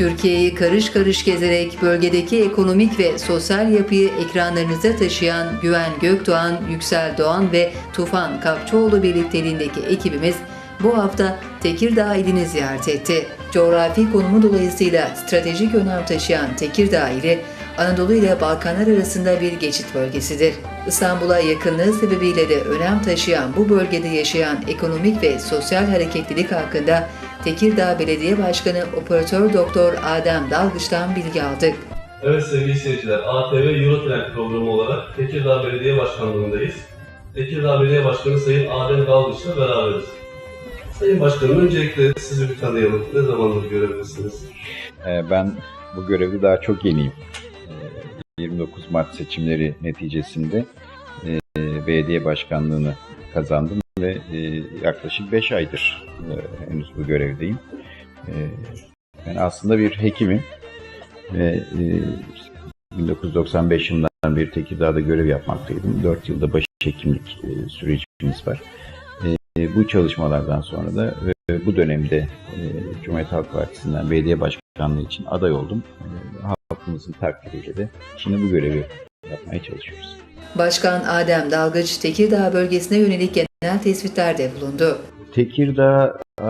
Türkiye'yi karış karış gezerek bölgedeki ekonomik ve sosyal yapıyı ekranlarınıza taşıyan Güven Gökdoğan, Yüksel Doğan ve Tufan Kapçıoğlu birlikteliğindeki ekibimiz bu hafta Tekirdağ ilini ziyaret etti. Coğrafi konumu dolayısıyla stratejik önem taşıyan Tekirdağ ili, Anadolu ile Balkanlar arasında bir geçit bölgesidir. İstanbul'a yakınlığı sebebiyle de önem taşıyan bu bölgede yaşayan ekonomik ve sosyal hareketlilik hakkında Tekirdağ Belediye Başkanı Operatör Doktor Adem Dalgıç'tan bilgi aldık. Evet sevgili seyirciler, ATV Eurotrend programı olarak Tekirdağ Belediye Başkanlığı'ndayız. Tekirdağ Belediye Başkanı Sayın Adem Dalgıç'la beraberiz. Sayın Başkanım, öncelikle sizi bir tanıyalım. Ne zamandır görevlisiniz? Ee, Ben bu görevde daha çok yeniyim. Ee, 29 Mart seçimleri neticesinde e, belediye başkanlığını kazandım ve e, yaklaşık 5 aydır e, henüz bu görevdeyim. E, Ben aslında bir hekimim ve e, 1995 yılından beri Tekirdağ'da görev yapmaktaydım. 4 yılda başhekimlik e, sürecimiz var. E, Bu çalışmalardan sonra da ve bu dönemde e, Cumhuriyet Halk Partisi'nden belediye başkanlığı için aday oldum. E, Halkımızın takdiriyle de şimdi bu görevi yapmaya çalışıyoruz. Başkan Adem Dalgıç, Tekirdağ bölgesine yönelik genel tespitlerde bulundu. Tekirdağ, e,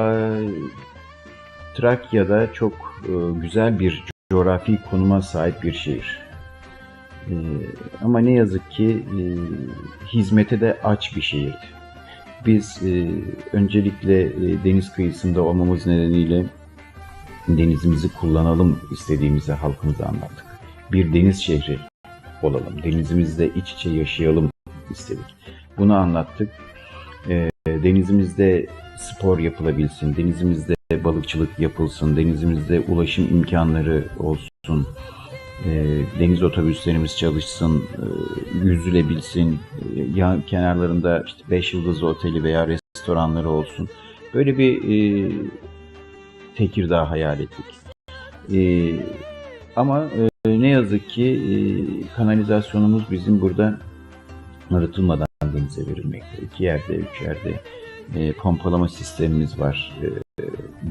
Trakya'da çok e, güzel bir coğrafi konuma sahip bir şehir. E, Ama ne yazık ki hizmete de aç bir şehirdi. Biz öncelikle deniz kıyısında olmamız nedeniyle denizimizi kullanalım istediğimizi halkımıza anlattık. Bir deniz şehri olalım, denizimizde iç içe yaşayalım istedik. Bunu anlattık. E, denizimizde spor yapılabilsin, denizimizde balıkçılık yapılsın, denizimizde ulaşım imkanları olsun, e, deniz otobüslerimiz çalışsın, e, yüzülebilsin, e, yan kenarlarında işte 5 yıldızlı oteli veya restoranları olsun. Böyle bir e, Tekirdağ hayal ettik. E, ama e, ne yazık ki e, kanalizasyonumuz bizim burada arıtılmadan denize verilmekte. İki yerde, üç yerde e, pompalama sistemimiz var e,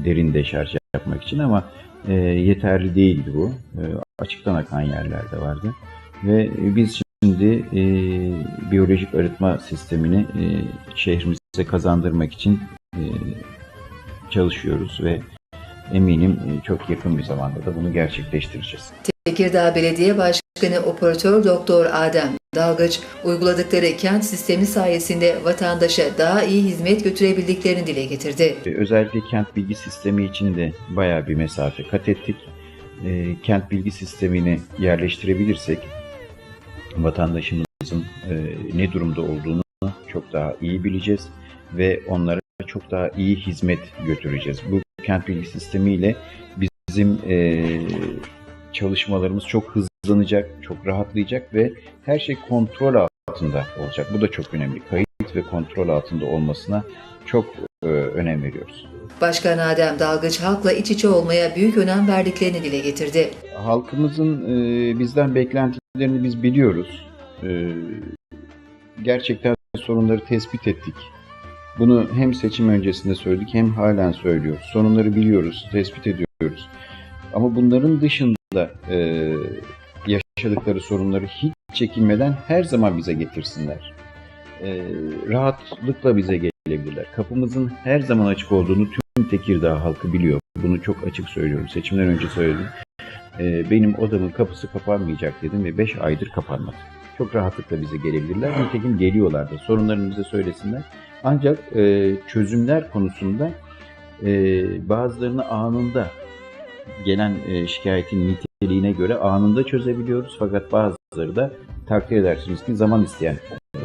derin deşarj yapmak için ama e, yeterli değildi bu. E, açıktan akan yerlerde vardı. Ve biz şimdi e, biyolojik arıtma sistemini e, şehrimize kazandırmak için e, çalışıyoruz ve eminim e, çok yakın bir zamanda da bunu gerçekleştireceğiz. Tekirdağ Belediye Başkanı Operatör Doktor Adem Dalgıç, uyguladıkları kent sistemi sayesinde vatandaşa daha iyi hizmet götürebildiklerini dile getirdi. E, Özellikle kent bilgi sistemi için de bayağı bir mesafe kat ettik. E, kent bilgi sistemini yerleştirebilirsek vatandaşımızın e, ne durumda olduğunu çok daha iyi bileceğiz ve onlara çok daha iyi hizmet götüreceğiz. Bu kent bilgi sistemiyle bizim e, çalışmalarımız çok hızlanacak, çok rahatlayacak ve her şey kontrol altında olacak. Bu da çok önemli. Kayıt ve kontrol altında olmasına çok e, önem veriyoruz. Başkan Adem Dalgıç halkla iç içe olmaya büyük önem verdiklerini dile getirdi. Halkımızın e, bizden beklentilerini biz biliyoruz. E, gerçekten sorunları tespit ettik. Bunu hem seçim öncesinde söyledik hem halen söylüyoruz. Sorunları biliyoruz, tespit ediyoruz. Ama bunların dışında e, yaşadıkları sorunları hiç çekinmeden her zaman bize getirsinler. E, rahatlıkla bize gelebilirler. Kapımızın her zaman açık olduğunu tüm Tekirdağ halkı biliyor. Bunu çok açık söylüyorum. Seçimden önce söyledim. E, benim odamın kapısı kapanmayacak dedim ve 5 aydır kapanmadı. Çok rahatlıkla bize gelebilirler. Nitekim geliyorlar da. Sorunlarını bize söylesinler. Ancak e, çözümler konusunda e, bazılarını anında gelen e, şikayetin niteliğine göre anında çözebiliyoruz. Fakat bazıları da takdir edersiniz ki zaman isteyen e,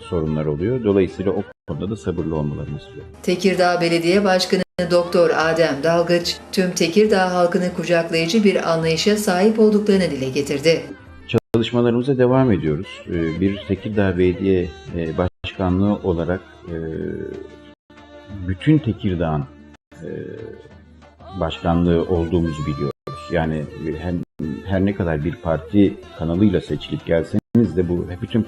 sorunlar oluyor. Dolayısıyla o konuda da sabırlı olmalarını istiyorum. Tekirdağ Belediye Başkanı Doktor Adem Dalgıç, tüm Tekirdağ halkını kucaklayıcı bir anlayışa sahip olduklarını dile getirdi. Çalışmalarımıza devam ediyoruz. E, Bir Tekirdağ Belediye Başkanlığı olarak bütün Tekirdağ'ın başkanlığı olduğumuzu biliyoruz. Yani hem her ne kadar bir parti kanalıyla seçilip gelseniz de bu bütün